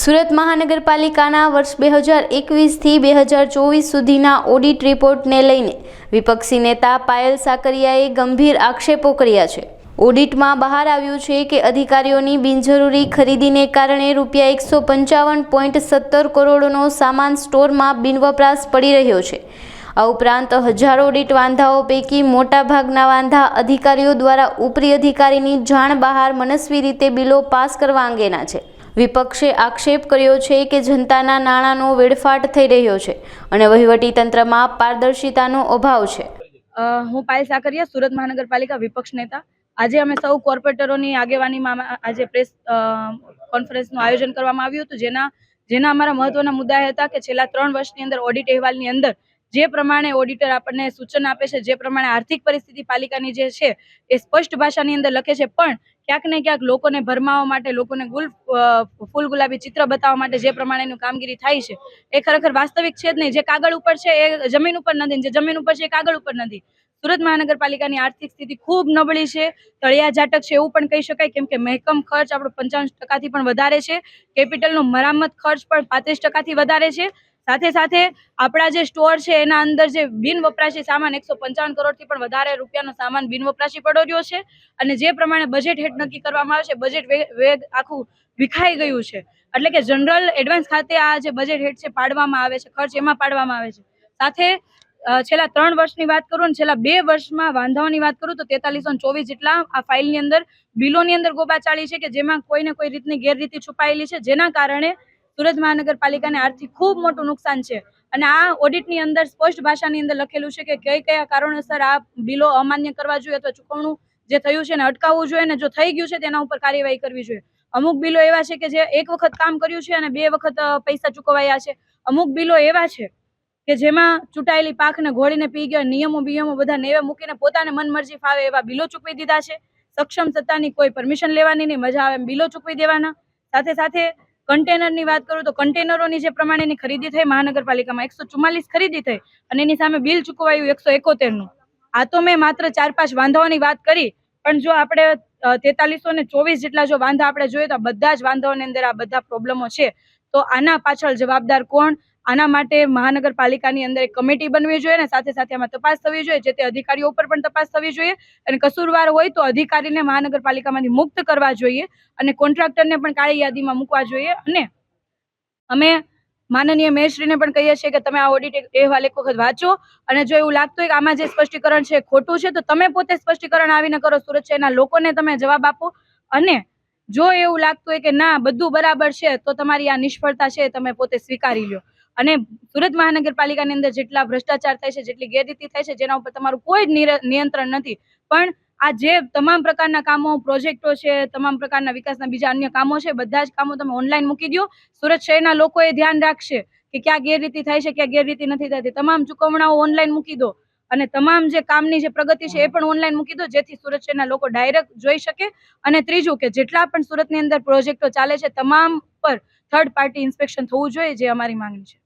સુરત મહાનગરપાલિકાના વર્ષ બે હજાર એકવીસથી બે હજાર ચોવીસ સુધીના ઓડિટ રિપોર્ટને લઈને વિપક્ષી નેતા પાયલ સાકરિયાએ ગંભીર આક્ષેપો કર્યા છે. ઓડિટમાં બહાર આવ્યું છે કે અધિકારીઓની બિનજરૂરી ખરીદીને કારણે રૂપિયા એકસો પંચાવન પોઈન્ટ સત્તર કરોડનો સામાન સ્ટોરમાં બિનવપરાશ પડી રહ્યો છે. આ ઉપરાંત હજારો ઓડિટ વાંધાઓ પૈકી મોટાભાગના વાંધા અધિકારીઓ દ્વારા ઉપરી અધિકારીની જાણ બહાર મનસ્વી રીતે બિલો પાસ કરવા અંગેના છે. વિપક્ષે આક્ષેપ કર્યો છે કે જનતાના નાણાંનો વેડફાટ થઈ રહ્યો છે અને વહીવટી તંત્રમાં પારદર્શિતાનો અભાવ છે. હું પાયલ સાકરિયા, સુરત મહાનગરપાલિકા વિપક્ષ નેતા. આજે અમે સૌ કોર્પોરેટરોની આગેવાનીમાં આજે પ્રેસ કોન્ફરન્સનું આયોજન કરવામાં આવ્યું હતું. જેના જેના અમારા મહત્વના મુદ્દા હતા કે છેલ્લા ત્રણ વર્ષની અંદર ઓડિટ અહેવાલની અંદર જે પ્રમાણે ઓડિટર આપણને સૂચન આપે છે, જે પ્રમાણે આર્થિક પરિસ્થિતિ પાલિકાની જે છે, એ સ્પષ્ટ ભાષાની અંદર લખે છે. પણ ક્યાંક ને ક્યાંક લોકોને ભરમાવવા માટે, લોકોને ગુલ ફૂલ ગુલાબી ચિત્ર બતાવવા માટે જે પ્રમાણેનું કામગીરી થાય છે, એ ખરેખર વાસ્તવિક છે જ નહીં. જે કાગળ ઉપર છે, એ જમીન ઉપર નથી. જે જમીન ઉપર છે, એ કાગળ ઉપર નથી. સુરત મહાનગરપાલિકાની આર્થિક સ્થિતિ ખૂબ નબળી છે. તળિયા ઝાટક છે, એવું પણ કહી શકાય. કેમ કે મહેકમ ખર્ચ આપણો પંચાવન ટકાથી પણ વધારે છે. કેપિટલનો મરામત ખર્ચ પણ પાંત્રીસ ટકાથી વધારે છે. સાથે સાથે આપણા જે સ્ટોર છે, એના અંદર જે બિન વપરાશી સામાન, એકસો પંચાવન કરોડથી પણ વધારે રૂપિયાનો સામાન બિન વપરાશી પડો રહ્યો છે અને જે પ્રમાણે બજેટ હેઠ નક્કી કરવામાં આવે છે બજેટ વેગ આખું વિખાઈ ગયું છે. એટલે કે જનરલ એડવાન્સ ખાતે આ જે બજેટ હેઠ છે, પાડવામાં આવે છે, ખર્ચ એમાં પાડવામાં આવે છે. સાથે છેલ્લા ત્રણ વર્ષની વાત કરું ને, છેલ્લા બે વર્ષમાં વાંધાઓની વાત કરું તો તેતાલીસો ચોવીસ જેટલા આ ફાઇલની અંદર, બિલોની અંદર ગોબાચાળી છે કે જેમાં કોઈને કોઈ રીતની ગેરરીતિ છુપાયેલી છે, જેના કારણે સુરત મહાનગરપાલિકાને આર્થિક ખૂબ મોટું નુકસાન છે. અને આ ઓડિટની અંદર સ્પષ્ટ ભાષાની અંદર લખેલું છે કે કઈ કયા કારણોસર આ બિલો અમાન્ય કરવા જોઈએ અથવા ચૂકવણું જે થયું છે એને અટકાવવું જોઈએ અને જો થઈ ગયું છે તેના ઉપર કાર્યવાહી કરવી જોઈએ. અમુક બિલો એવા છે કે જે એક વખત કામ કર્યું છે અને બે વખત પૈસા ચૂકવાયા છે. અમુક બિલો એવા છે કે જેમાં ચૂંટાયેલી પાકને ઘોડીને પી ગયા, નિયમો બિયમો બધા નેવે મૂકીને પોતાને મનમરજી ફાવે એવા બિલો ચૂકવી દીધા છે. સક્ષમ સત્તાની કોઈ પરમિશન લેવાની નહીં, મજા આવે એમ બિલો ચૂકવી દેવાના. સાથે સાથે કન્ટેનરની વાત કરું તો કન્ટેનરોની જે પ્રમાણેની ખરીદી થઈ, મહાનગરપાલિકામાં એકસો ચુમ્માલીસ ખરીદી થઈ અને એની સામે બિલ ચૂકવાયું એકસો એકોતેરનું. આ તો મેં માત્ર ચાર પાંચ વાંધાઓની વાત કરી, પણ જો આપણે તેતાલીસો ને ચોવીસ જેટલા જો વાંધા આપણે જોઈએ તો બધા જ વાંધાઓની અંદર આ બધા પ્રોબ્લેમો છે. તો આના પાછળ જવાબદાર કોણ? આના માટે મહાનગરપાલિકાની અંદર એક કમિટી બનવી જોઈએ અને સાથે સાથે આમાં તપાસ થવી જોઈએ, જે તે અધિકારીઓ ઉપર પણ તપાસ થવી જોઈએ. અને કસૂરવાર હોય તો અધિકારીને મહાનગરપાલિકામાંથી મુક્ત કરવા જોઈએ અને કોન્ટ્રાક્ટરને પણ કાળી યાદીમાં મૂકવા જોઈએ. અને અમે માનનીય મેયરશ્રીને પણ કહીએ છીએ કે તમે આ ઓડિટ અહેવાલ એક વખત વાંચો અને જો એવું લાગતું હોય કે આમાં જે સ્પષ્ટીકરણ છે ખોટું છે, તો તમે પોતે સ્પષ્ટીકરણ આવીને કરો. સુરત શહેરના લોકોને તમે જવાબ આપો અને જો એવું લાગતું હોય કે ના, બધું બરાબર છે, તો તમારી આ નિષ્ફળતા છે તમે પોતે સ્વીકારી લો અને સુરત મહાનગરપાલિકાની અંદર જેટલા ભ્રષ્ટાચાર થાય છે, જેટલી ગેરરીતિ થાય છે, જેના ઉપર તમારું કોઈ જ નિયંત્રણ નથી. પણ આ જે તમામ પ્રકારના કામો, પ્રોજેક્ટો છે, તમામ પ્રકારના વિકાસના બીજા અન્ય કામો છે, બધા જ કામો તમે ઓનલાઈન મૂકી દો સુરત શહેરના લોકોએ ધ્યાન રાખશે કે ક્યાં ગેરરીતિ થાય છે, ક્યાં ગેરરીતિ નથી થતી. તમામ ચુકવણાઓ ઓનલાઈન મૂકી દો. અને તમામ જે કામની જે પ્રગતિ છે એ પણ ઓનલાઈન મૂકી દો, જેથી સુરત શહેરના લોકો ડાયરેક્ટ જોઈ શકે. અને ત્રીજું કે જેટલા પણ સુરતની અંદર પ્રોજેક્ટો ચાલે છે, તમામ પર થર્ડ પાર્ટી ઇન્સ્પેક્શન થવું જોઈએ, જે અમારી માંગણી છે.